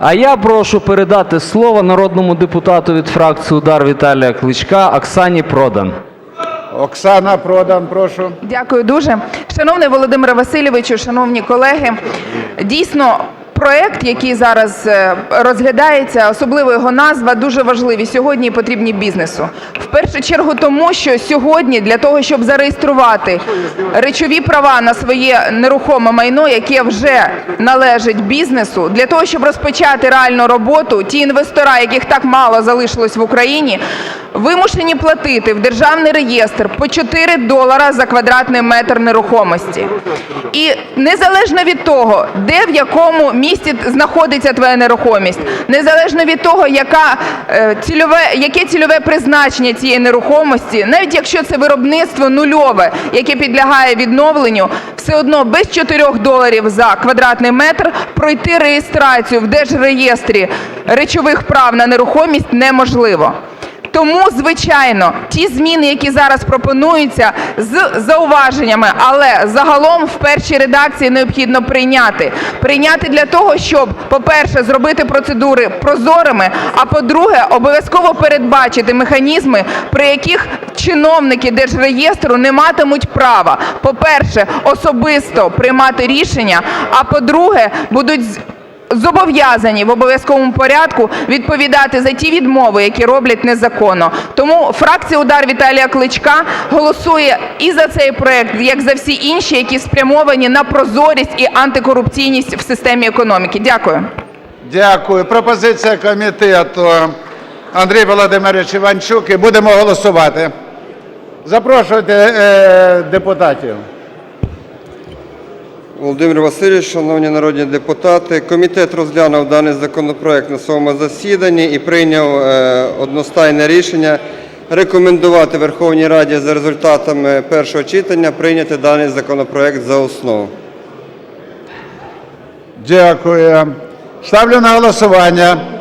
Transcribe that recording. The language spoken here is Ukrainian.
А я прошу передати слово народному депутату від фракції Удар Віталія Кличка Оксані Продан. Оксана Продан, прошу. Дякую дуже. Шановний Володимире Васильовичу, шановні колеги, дійсно. Проект, який зараз е, розглядається, особливо його назва, дуже важливі сьогодні і потрібні бізнесу. В першу чергу тому, що сьогодні для того, щоб зареєструвати речові права на своє нерухоме майно, яке вже належить бізнесу, для того, щоб розпочати реальну роботу, ті інвестора, яких так мало залишилось в Україні, вимушені платити в державний реєстр по 4 долара за квадратний метр нерухомості. І незалежно від того, де в якому місті знаходиться твоя нерухомість, незалежно від того, яка е, цільове, яке цільове призначення цієї нерухомості, навіть якщо це виробництво нульове, яке підлягає відновленню, все одно без 4 доларів за квадратний метр пройти реєстрацію в держреєстрі речових прав на нерухомість неможливо. Тому, звичайно, ті зміни, які зараз пропонуються з зауваженнями, але загалом в першій редакції необхідно прийняти. Прийняти для того, щоб, по-перше, зробити процедури прозорими, а по-друге, обов'язково передбачити механізми, при яких чиновники Держреєстру не матимуть права, по-перше, особисто приймати рішення, а по-друге, будуть зобов'язані в обов'язковому порядку відповідати за ті відмови, які роблять незаконно. Тому фракція Удар Віталія Кличка голосує і за цей проект, як за всі інші, які спрямовані на прозорість і антикорупційність в системі економіки. Дякую. Дякую. Пропозиція комітету. Андрій Володимирович Іванчук. І будемо голосувати. Запрошуйте е, депутатів. Володимир Васильович, шановні народні депутати, комітет розглянув даний законопроект на своєму засіданні і прийняв е, одностайне рішення рекомендувати Верховній Раді за результатами першого читання прийняти даний законопроект за основу. Дякую. Ставлю на голосування